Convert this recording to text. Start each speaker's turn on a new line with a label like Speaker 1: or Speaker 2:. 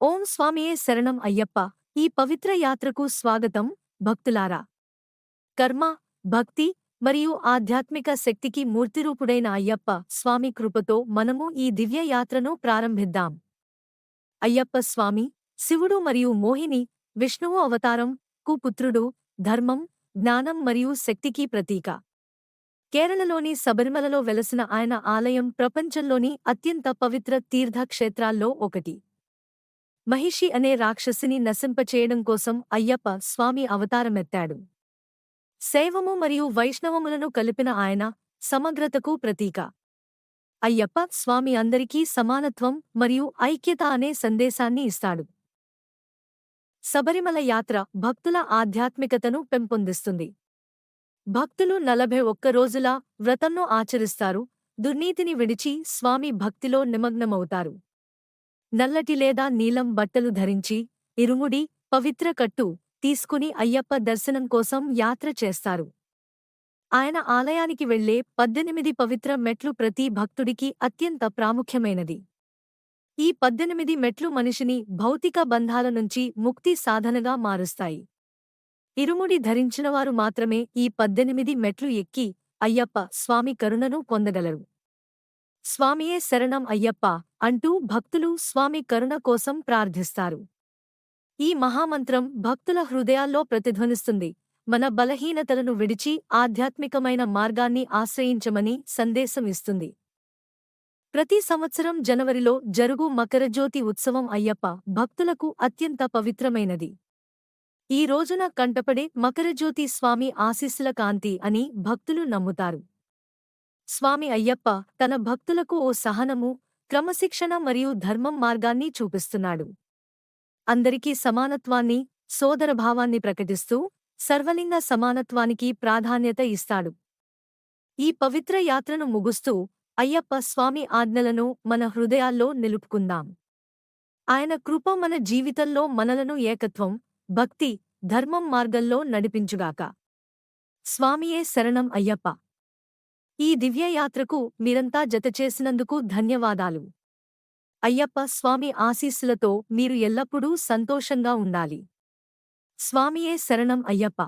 Speaker 1: ఓం స్వామియే శరణం అయ్యప్ప. ఈ పవిత్ర యాత్రకు స్వాగతం భక్తులారా. కర్మ భక్తి మరియు ఆధ్యాత్మిక శక్తికి మూర్తిరూపుడైన అయ్యప్ప స్వామి కృపతో మనము ఈ దివ్య యాత్రను ప్రారంభిద్దాం. అయ్యప్ప స్వామి శివుడు మరియు మోహిని విష్ణువు అవతారం కుపుత్రుడు ధర్మం జ్ఞానం మరియు శక్తికి ప్రతీక. కేరళలోని శబరిమలలో వెలసిన ఆయన ఆలయం ప్రపంచంలోని అత్యంత పవిత్ర తీర్థక్షేత్రాల్లో ఒకటి. మహిషి అనే రాక్షసిని నశింపచేయడం కోసం అయ్యప్ప స్వామి అవతారమెత్తాడు. శైవము మరియు వైష్ణవములను కలిపిన ఆయన సమగ్రతకు ప్రతీక. అయ్యప్ప స్వామి అందరికీ సమానత్వం మరియు ఐక్యత అనే సందేశాన్ని ఇస్తాడు. శబరిమల యాత్ర భక్తుల ఆధ్యాత్మికతను పెంపొందిస్తుంది. భక్తులు నలభై ఒక్క రోజుల వ్రతంను ఆచరిస్తారు దుర్నీతిని విడిచి స్వామి భక్తిలో నిమగ్నమవుతారు. నల్లటి లేదా నీలం బట్టలు ధరించి ఇరుముడి పవిత్ర కట్టు తీసుకుని అయ్యప్ప దర్శనం కోసం యాత్ర చేస్తారు. ఆయన ఆలయానికి వెళ్ళే పద్దెనిమిది పవిత్ర మెట్లు ప్రతి భక్తుడికి అత్యంత ప్రాముఖ్యమైనది. ఈ పద్దెనిమిది మెట్లు మనిషిని భౌతిక బంధాల నుంచి ముక్తి సాధనగా మారుస్తాయి. ఇరుముడి ధరించినవారు మాత్రమే ఈ పద్దెనిమిది మెట్లు ఎక్కి అయ్యప్ప స్వామి కరుణను పొందగలరు. స్వామియే శరణం అయ్యప్ప అంటూ భక్తులు స్వామి కరుణ కోసం ప్రార్థిస్తారు. ఈ మహామంత్రం భక్తుల హృదయాల్లో ప్రతిధ్వనిస్తుంది. మన బలహీనతలను విడిచి ఆధ్యాత్మికమైన మార్గాన్ని ఆశ్రయించమని సందేశం ఇస్తుంది. ప్రతి సంవత్సరం జనవరిలో జరుగు మకరజ్యోతి ఉత్సవం అయ్యప్ప భక్తులకు అత్యంత పవిత్రమైనది. ఈ రోజున కంటపడే మకరజ్యోతి స్వామి ఆశీస్సుల కాంతి అని భక్తులు నమ్ముతారు. స్వామి అయ్యప్ప తన భక్తులకు ఓ సహనము క్రమశిక్షణ మరియు ధర్మం మార్గాన్ని చూపిస్తున్నాడు. అందరికీ సమానత్వాన్ని సోదరభావాన్ని ప్రకటిస్తూ సర్వలింగ సమానత్వానికి ప్రాధాన్యత ఇస్తాడు. ఈ పవిత్ర యాత్రను ముగుస్తూ అయ్యప్ప స్వామి ఆజ్ఞలను మన హృదయాల్లో నిలుపుకుందాం. ఆయన కృప మన జీవితంలో మనలను ఏకత్వం భక్తి ధర్మం మార్గంలో నడిపించుగాక. స్వామియే శరణం అయ్యప్ప. ఈ దివ్యయాత్రకు మీరంతా జతచేసినందుకు ధన్యవాదాలు. అయ్యప్ప స్వామి ఆశీస్సులతో మీరు ఎల్లప్పుడూ సంతోషంగా ఉండాలి. స్వామియే శరణం అయ్యప్ప.